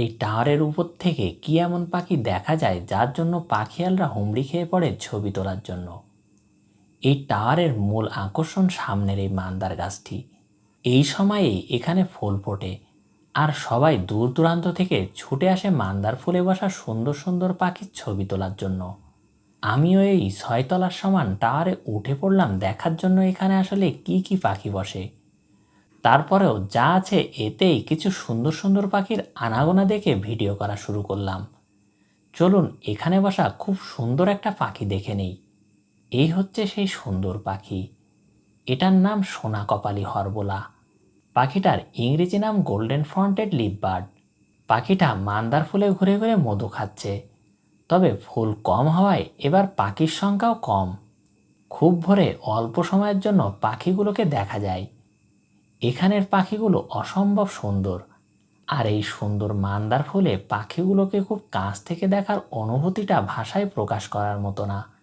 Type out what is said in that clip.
এই টাওয়ারের উপর থেকে কি এমন পাখি দেখা যায় যার জন্য পাখিয়ালরা হুমড়ি খেয়ে পড়ে ছবি তোলার জন্য? এই টাওয়ারের মূল আকর্ষণ সামনের এই মান্দার গাছটি। এই সময়েই এখানে ফুল ফোটে আর সবাই দূর দূরান্ত থেকে ছুটে আসে মান্দার ফুলে বসা সুন্দর সুন্দর পাখির ছবি তোলার জন্য। আমিও এই ছয়তলার সমান টাওয়ারে উঠে পড়লাম দেখার জন্য এখানে আসলে কি কি পাখি বসে? তারপরেও যা আছে এতেই কিছু সুন্দর সুন্দর পাখির আনাগোনা দেখে ভিডিও করা শুরু করলাম। চলুন এখানে বসা খুব সুন্দর একটা পাখি দেখে নেই। এই হচ্ছে সেই সুন্দর পাখি। এটার নাম সোনা কপালি হরবোলা। পাখিটার ইংরেজি নাম গোল্ডেন ফ্রন্টেড লিপ বার্ড পাখিটা মান্দার ফুলে ঘুরে ঘুরে মধু খাচ্ছে। তবে ফুল কম হওয়ায় এবার পাখির সংখ্যাও কম। খুব ভোরে অল্প সময়ের জন্য পাখিগুলোকে দেখা যায়। এখানের পাখিগুলো অসম্ভব সুন্দর। আর এই সুন্দর মান্দার ফলে পাখিগুলোকে খুব কাছ থেকে দেখার অনুভূতিটা ভাষায় প্রকাশ করার মতো না।